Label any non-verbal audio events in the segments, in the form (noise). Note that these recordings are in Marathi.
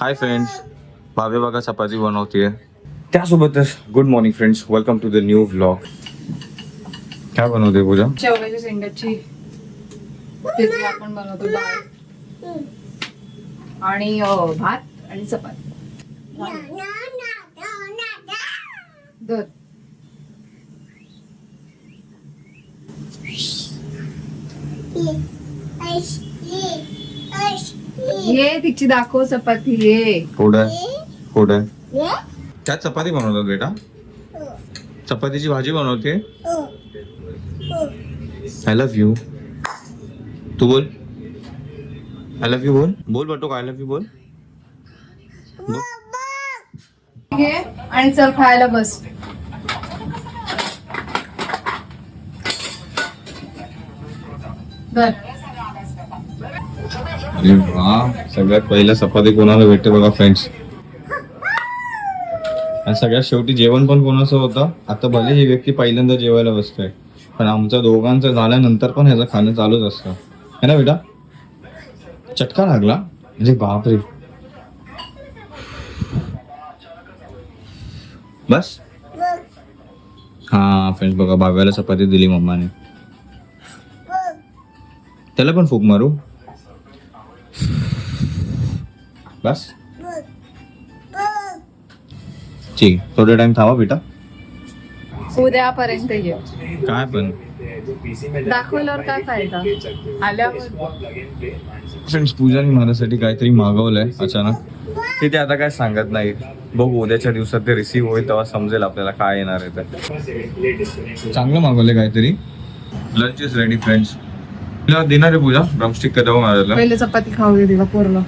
हाय फ्रेंड्स भावे बघा चपाती बनवतीये. त्यासोबतच good morning friends welcome to the new vlog काय बनवते पूजा? शेवग्याच्या शेंगाची. त्याची आपण बनवतो डाळ. आणि अं, भात आणि चपाती. दर ये तिची दाखव चपाती ये. पुढे पुढे. त्यात चपाती बनवतात बेटा. चपातीची भाजी बनवते. आय लव्ह यू तू बोल. आय लव्ह यू बोल. बोल बटू आय लव्ह यू बोल. घे आणि चल खायला बस. धर. अरे वा सगळ्यात पहिला चपाती कोणाला भेटते बघा फ्रेंड्स आणि सगळ्यात शेवटी जेवण पण कोणाचं होतं? आता भले ही व्यक्ती पहिल्यांदा जेवायला बसतोय पण आमच्या दोघांचं झाल्यानंतर पण ह्याचं खाणं चालूच असतं. है ना बेटा? चटका लागला? म्हणजे बापरे. बस. हा फ्रेंड्स बघा बाव्याला चपाती दिली मम्माने. त्याला पण फूक मारू. बस ठीक. थोडा टाइम थांबा बेटा. उद्यापर्यंत ये. काय पण. दाखवल्यावर काय फायदा? आल्यावर. फ्रेंड्स पूजाने माझ्यासाठी काहीतरी मागवलंय अचानक. ते ते आता काय सांगत नाही. बघू उद्याच्या दिवसात ते रिसीव्ह होईल तेव्हा समजेल आपल्याला काय येणार आहे ते. चांगलं मागवलंय काहीतरी. लंच इज रेडी फ्रेंड्स तुला देणार आहे पूजा? ड्रमस्टिक कधी मारायला पहिले चपाती खाऊ दे तिला पूर्ण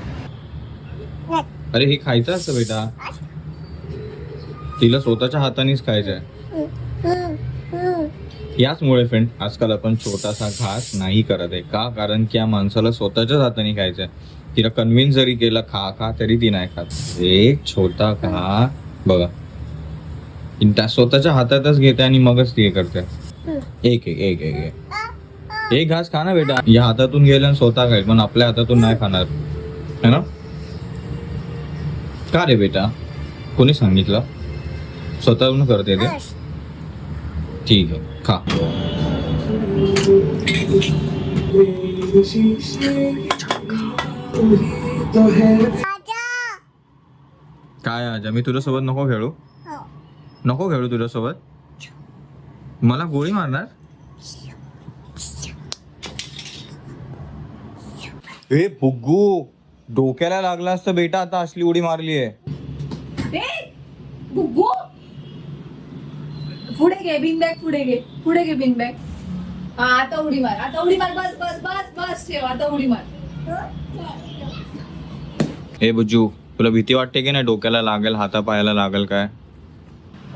अरे हे खायचं असतं बेटा. तिला स्वतःच्या हातानेच खायचंय याचमुळे फ्रेंड आजकाल आपण छोटासा घास नाही करत आहे. का? कारण की या माणसाला स्वतःच्याच हाताने खायचंय तिला कन्व्हिन्स जरी केलं खा खा तरी ती नाही खात. एक छोटा खा बघा. त्या स्वतःच्या हातातच घेते आणि मगच ती हे करते. एक एक एक एक एक. एक घास खा ना बेटा. या हातातून गेलं आणि स्वतः खाईल पण आपल्या हातातून नाही खाणार. है ना? का रे बेटा? कोणी सांगितलं? स्वतःहून करते ते? ठीक आहे खा. काय आजा मी तुझ्यासोबत नको खेळू? नको खेळू तुझ्यासोबत? मला गोळी मारणार? ए बुग्गू डोक्याला लागला असतं बेटा आता असली उडी मारली आहे. पुढे घे बिन बॅग पुढे घे पुढे घे बिन बॅग. हा आता उडी मार आता उडी मार बस बस बस बस ठेव आता उडी मार. ए बुज्जू तुला भीती वाटते की नाही? डोक्याला लागेल हातापायाला लागेल काय?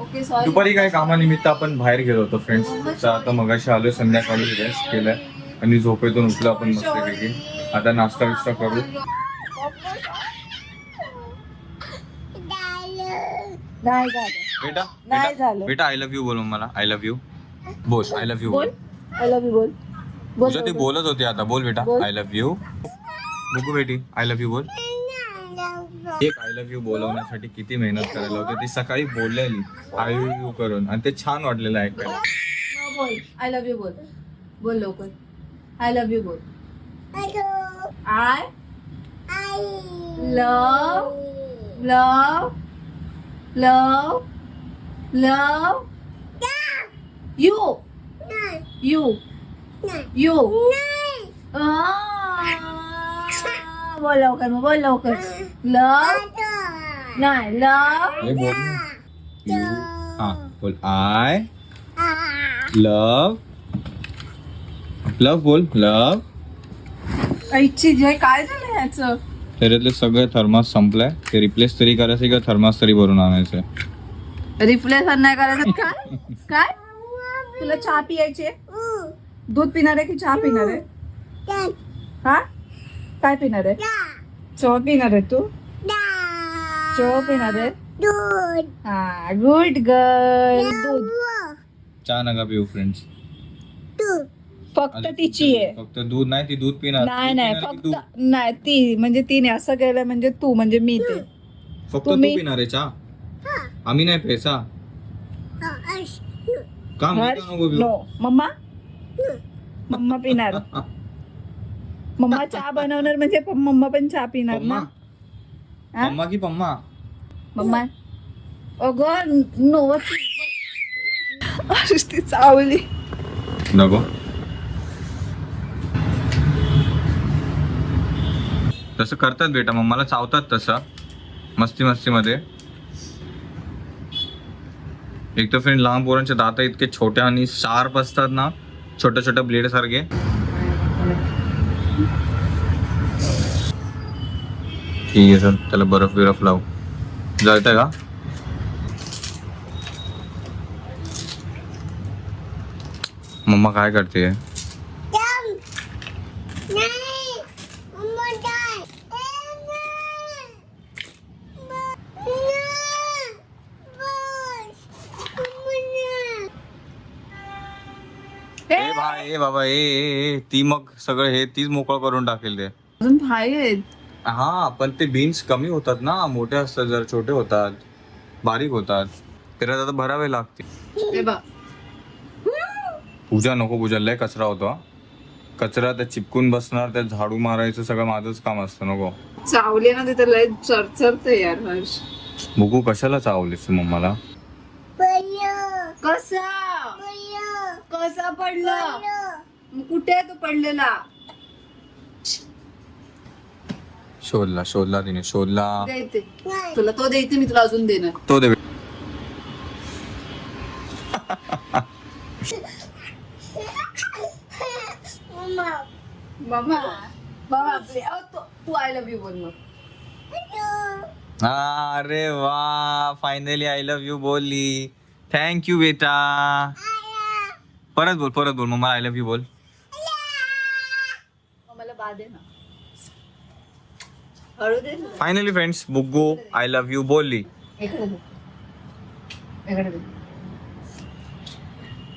ओके सॉरी दुपारी काय कामानिमित्त आपण बाहेर गेलो होतो फ्रेंड्स आता मगाशी आलोय संध्याकाळी रेस्ट केलंय. आणि झोपेतून उठलो आपण मस्तपैकी आता नाश्ता बिस्टा करू. नाही झालं बेटा नाही बेटा झालं. बेटा आय लव्ह यू बोल मला आय लव्ह यू बोल आय लव्ह यू बोल आय लव्ह यू बोल बोल तुझं ते बोलत होते आता बोल बेटा बोल. आय लव्ह यू बघू बेटी आय लव्ह यू बोल एक आय लव्ह यू बोलवण्यासाठी किती मेहनत करायला होती ती सकाळी बोललेली आय लव्ह यू करून आणि ते छान वाटलेलं ऐकायला हा, बोल आय लव्ह यू बोल बोल लवकर आय लव्ह यू बोल I love love love love you you you बोल. लवकर मग बोल लवकर लव नाही लव. You. हा बोल. I love. लव बोल. लव. आईची जे काय झालं ह्याचं? त्याच्यातले सगळे थर्मास संपलाय ते रिप्लेस तरी करायचे का थर्मास तरी भरून आणायचे. रिप्लेस नाही करायचं. काय? काय? तुला चहा पियायची? दूध पिणार आहे की चहा पिणार आहे? हा? काय पिणार आहे? चहा पिणार आहे तू? चहा पिणार आहे? हा गुड गर्ल दूध. चहा नका पिऊ फ्रेंड्स फक्त तिची आहे. फक्त दूध नाही ती दूध पिणार. नाही नाही फक्त? नाही ती म्हणजे तिने असं केलं म्हणजे तू म्हणजे मी ते. फक्त तू तुम्ही- पिणार आहे चहा? आम्ही नाही पेसा का मी हर्ष का नको पिऊ? नो. मम्मा? मम्मा पिणार. मम्मा (laughs) चहा बनवणार म्हणजे प- मम्मा पण चहा पिणार पम्मा? ना हा? पम्मा की पम्मा? मम्मा? अगं नो ती चावली नको. तसं करतात बेटा मम्माला चावतात तसं. मस्ती मस्तीमध्ये. एक तर फ्रेंड लहान पोरांचे दात इतके छोटे आणि शार्प असतात ना छोट्या छोट्या ब्लेड सारखे. ठीक आहे सर त्याला बर्फ बिरफ लावू. जळतंय का? मम्मा काय करते? ए भाई ए बाबा ए ए, ए ती मग सगळं हे तीच मोकळं करून टाकेल ते. अजून आहेत. हा पण ते बीन्स कमी होतात ना मोठे असतात जर छोटे होतात बारीक होतात त्याला आता भरावे लागते हे बघ पूजा नको पूजा लय कचरा होतो हा. कचरा त्यात चिपकून बसणार त्यात झाडू मारायचं सगळं माझंच काम असतं नको. चावली ना तिथे लय चरचरते यार हर्ष. बघू कशाला चावलीस तू मम्माला. कसा? कसा पडला. मग कुठे आहे तो पडलेला? शोधला शोधला तिने शोधला. देते तुला तो देते मी तुला अजून देणार. तो दे. मामा. मामा आपले अहो, तो- तू आय लव्ह यू बोल मग. अरे वा फायनली आय लव्ह यू बोलली. थँक यू बेटा. परत बोल परत बोल. मम्मा आय लव्ह यू बोल. मग मला बा दे ना. हळू दे ना. Finally friends Buggu I love you बोलली. इकडे दे इकडे दे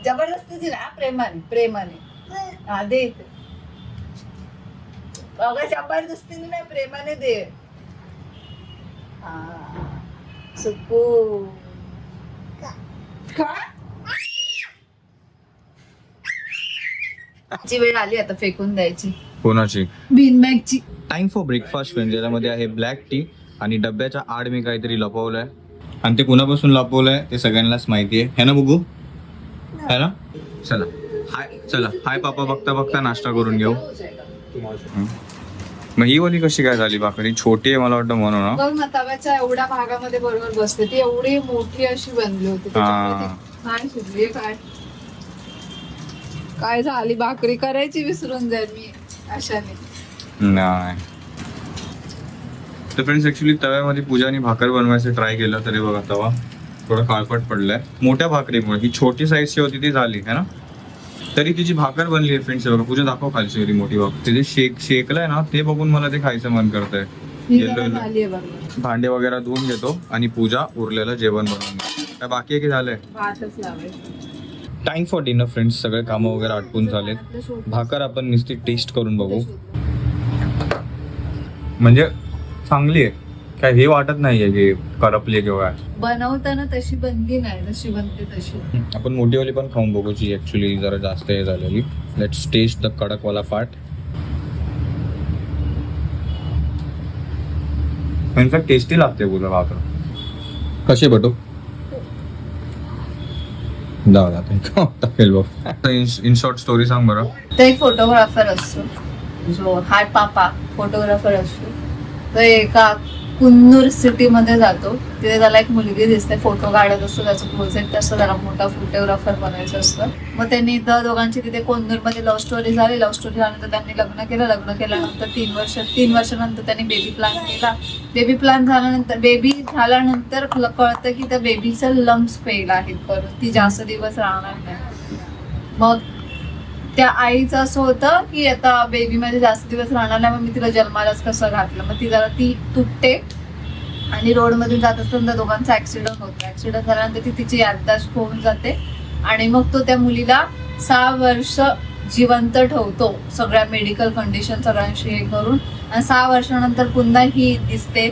जबरदस्ती हा, प्रेमाने प्रेमाने. हा दे इथे. अगं जबरदस्तीने नाही प्रेमाने दे. हा. सुकू. काय ची वेळ आली आता फेकून द्यायची. कोणाची? बीन बॅगची टाइम फॉर ब्रेकफास्ट फ्रेंड ज्याच्यामध्ये आहे ब्लॅक टी आणि डब्याच्या आड मी काहीतरी लपवलंय. आणि ते कुणापासून लपवलंय ते सगळ्यांनाच माहिती आहे. है ना बुगू? है ना? चला. हाय चला. हाय पापा बघता बघता नाश्ता करून घेऊ. मग ही वाली कशी काय झाली भाकरी? छोटी आहे मला वाटतं म्हणून ना बघ ना तव्याच्या एवढ्या भागामध्ये बरोबर बसते. ती एवढी मोठी अशी बनली होती. त्याच्यामुळे ती काय शिजली काय? काय झाली? भाकरी करायची विसरून जाईल मी अशाने. नाही. तर फ्रेंड्स ऍक्च्युली तव्यामध्ये पूजाने भाकर बनवायचं ट्राय केलं तरी बघा तवा. थोडा काळपट पडलाय. मोठ्या भाकरीमुळे. ही छोटी साईजची होती ती झाली है ना? तरी तिची भाकर बनली आहे फ्रेंड्स बघा पूजा दाखव खालची होती मोठी भाकर. तिथे शेक शेकलंय ना ते बघून मला ते खायचं मन. झाली आहे भांडे वगैरे धुवून घेतो आणि पूजा उरलेलं जेवण बनवून बाकी आहे की झालंय? टाइम फॉर डिनर फ्रेंड्स सगळे कामं वगैरे आटपून झालेत. भाकर आपण नुसती टेस्ट करून बघू. म्हणजे चांगली आहे. काय हे वाटत नाहीये की करपली किंवा. बनवताना तशी बनली नाही जशी बनते तशी. आपण मोठीवाली पण खाऊन बघू जी ऍक्च्युली जरा जास्त हे झालेली. लेट्स टेस्ट द कडकवाला पार्ट इनफॅक्ट टेस्टी लागते बोला भाकर. कशी बटू? जाऊ दे आता टाकेल बघ. इन शॉर्ट स्टोरी सांग बरं. तो एक फोटोग्राफर असतो. जो हाय पापा फोटोग्राफर असतो. तो एका कुन्नूर सिटीमध्ये जातो. तिथे त्याला एक मुलगी दिसते फोटो काढत असतो त्याचं प्रोजेक्ट असतं त्याला मोठा फोटोग्राफर बनायचं असतं. मग त्यांनी द दोघांची तिथे कोन्नूरमध्ये लव्ह स्टोरी झाली. लव्ह स्टोरी झाल्यानंतर त्यांनी लग्न केलं. लग्न केल्यानंतर तीन वर्ष तीन वर्षानंतर त्यांनी बेबी प्लॅन केला. बेबी प्लॅन झाल्यानंतर बेबी झाल्यानंतर कळतं की त्या बेबीचं लम्स फेल आहेत करून. ती जास्त दिवस राहणार नाही. मग त्या आईचं असं होतं की आता बेबी मध्ये जास्त दिवस राहणार नाही मग मी तिला जन्मालाच कसं घातलं? मग ती जरा ती तुटते आणि रोडमधून जात असताना दोघांचा ऍक्सिडेंट होतो. ऍक्सिडेंट झाल्यानंतर ती तिची याददाश्त होऊन जाते आणि मग तो त्या मुलीला सहा वर्ष जिवंत ठेवतो सगळ्या मेडिकल कंडिशन सगळ्यांशी हे करून. आणि सहा वर्षानंतर पुन्हा ही दिसते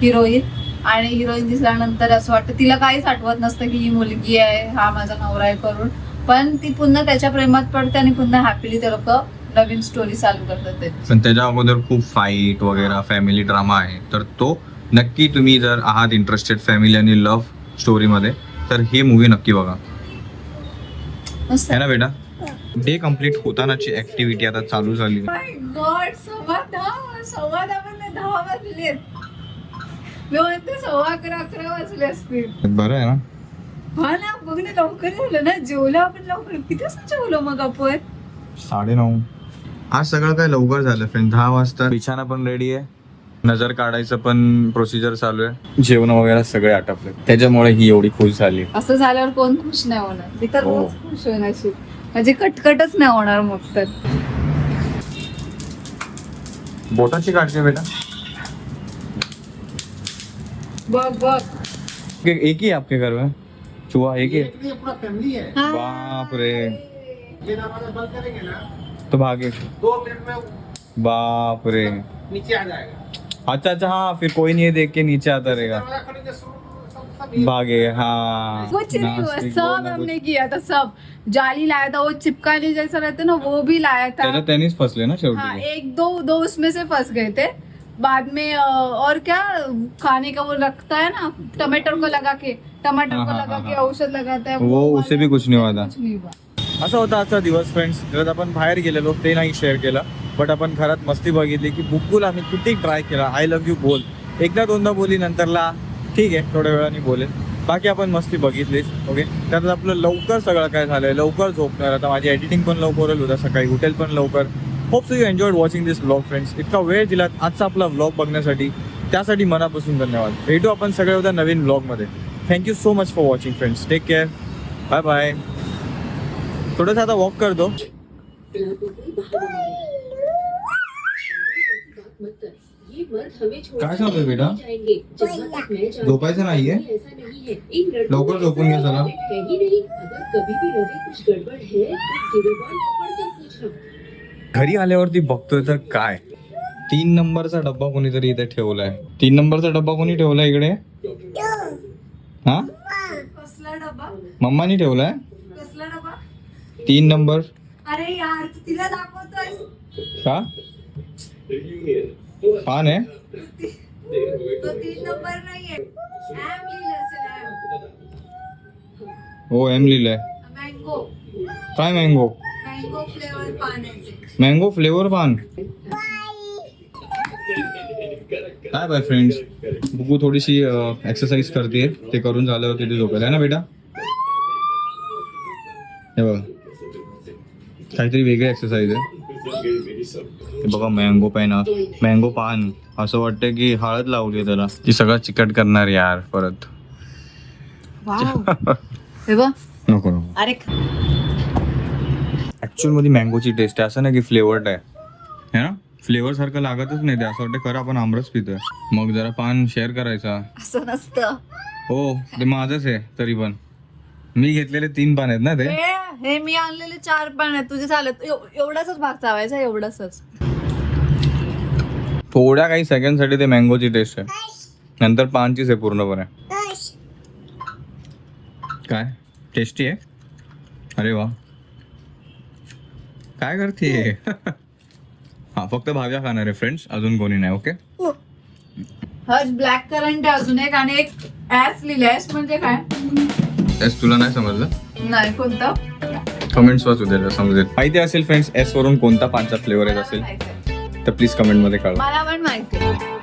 हिरोईन आणि हिरोईन दिसल्यानंतर असं वाटतं तिला काहीच आठवत नसतं की ही मुलगी आहे हा माझा नवरा आहे करून. पण ती पुन्हा त्याच्या प्रेमात पडते आणि पुन्हा हॅपीली ते लोक नवीन स्टोरी चालू करतात ते. पण त्याच्या अगोदर खूप फाईट वगैरे फॅमिली ड्रामा आहे. तर तो नक्की तुम्ही जर आहात इंटरेस्टेड फॅमिली आणि लव्ह स्टोरीमध्ये तर हे मूवी नक्की बघा. मस्त. है ना बेटा? डे कंप्लीट होतानाची ऍक्टिव्हिटी आता चालू झाली. माय गॉड सव्वा दहा सव्वा दहा म्हणजे दहा वाजलेत. मी म्हणते सव्वा अकरा अकरा वाजले असतील. बरं आहे ना? हा ना बघ ना लवकर झालं ना जेवलो आपण लवकर. किती वाजता जेवलो मग आपण? साडे नऊ. आज सगळं काय लवकर झालं फ्रेंड दहा वाजता. बिछाना पण रेडी आहे. नजर काढायचं पण प्रोसिजर चालू आहे. जेवण वगैरे सगळे आटपले. त्याच्यामुळे ही एवढी खुश झाली. असं झाल्यावर कोण खुश नाही होणार? ती तर हो. रोज खुश होईल अशी म्हणजे कटकटच नाही होणार मग तर. बोटाची काढते बेटा. बघ बघ. एक ही है आपके घर में? चूहा एक ही पूरा फैमिली है। बाप रे ये दरवाज़ा बंद करेंगे ना तो भागे। दो मिनट में बाप रे नीचे आ जाएगा। अच्छा अच्छा हाँ फिर कोई नहीं देख के नीचे आता रहेगा। भागे हाँ। कुछ नहीं हुआ सब हमने किया था सब। जाली लाया था वो चिपकाने जैसा रहता ना वो भी लाया था। त्याच्यात त्यांनीच फसले ना हाँ एक दो दो उसमें से फंस गए थे। बाद में और क्या खाने का वो रखता है ना टमाटर को लगा के। टमाटर को लगा के. औषध लगाता है वो उससे भी कुछ नहीं हुआ था कुछ नहीं हुआ। असा होता आजचा दिवस फ्रेंड्स त्यात आपण बाहेर गेलेलो ते नाही शेअर केलं. बट आपण घरात मस्ती बघितली की बुकबुल आम्ही किती ट्राय केला. आय लव्ह यू बोल. एकदा दोनदा बोली नंतरला ठीक आहे थोड्या वेळाने बोलेल. बाकी आपण मस्ती बघितलीच ओके त्यात आपलं लवकर सगळं काय झालंय लवकर झोपणार. आता माझी एडिटिंग पण लवकर होईल उद्या सकाळी उठेल पण लवकर. Hope so you enjoyed watching this blog friends इतका वेळ दिलात आजचा आपला ब्लॉग बघण्यासाठी. त्यासाठी मनापासून धन्यवाद. भेटू आपण सगळे उद्या नवीन ब्लॉगमध्ये thank you so much for watching friends take care bye bye थोडंसं आता वॉक करतो काय चालू आहे बेटा? झोपायचं नाहीये? लवकर झोपून घ्या जरा. घरी आल्यावरती बघतोय तर काय? तीन नंबरचा डब्बा कोणीतरी इथे ठेवलाय. तीन नंबरचा डब्बा कोणी ठेवलाय इकडे? हा? कसला डबा? मम्मानी ठेवलाय? कसला डबा? तीन नंबर. अरे यार तू तिला दाखवतोय का? पान आहे? हो एम लिहिलंय. मँगो काय मँगो मँगो फ्लेवर पान. मँगो फ्लेवर पान. काय बाय फ्रेंड्स बुकू थोडीशी एक्सरसाइज करते. ते करून झाल्यावर तिथे झोपेल. आहे ना बेटा? हे बघा. काहीतरी वेगळी एक्सरसाइज आहे. बघा मँगो पेन मँगो पान असं वाटतं की हळद लावली आहे त्याला. ती सगळं चिकट करणार यार परत. नको नको. अरे ऍक्च्युअलमध्ये मँगोची टेस्ट आहे. असं नाही की फ्लेवर्ड आहे. है ना? फ्लेवर सारखं लागतच नाही ते. असं वाटतं खरं आपण आमरस पितोय. मग जरा पान शेअर करायचा. असं नसतं. हो ते माझंच आहे तरी पण. मी घेतलेले तीन पान आहेत ना ते? हे हे मी आणलेले चार पान आहेत. तुझे चालत एव- एवढाच भाग चावायचा एवढाच थोड्या काही सेकंडसाठी ते मँगोची टेस्ट आहे. नंतर पानचीच आहे पूर्णपणे. काय? टेस्टी आहे? अरे वा. काय करते? हा फक्त भाज्या खाणार आहे फ्रेंड्स अजून कोणी नाही ओके हर्ष ब्लॅक करंट अजून एक आणि एक ऍस लिहिलंय. म्हणजे काय? एस तुला नाही समजलं? नाही कोणतं? कमेंट्स वाचू दे समजेल माहिती असेल फ्रेंड्स एस वरून कोणता पानचा फ्लेवर येत असेल मला माहिती आहे. तर प्लीज कमेंटमध्ये कळवा. मला पण माहिती आहे.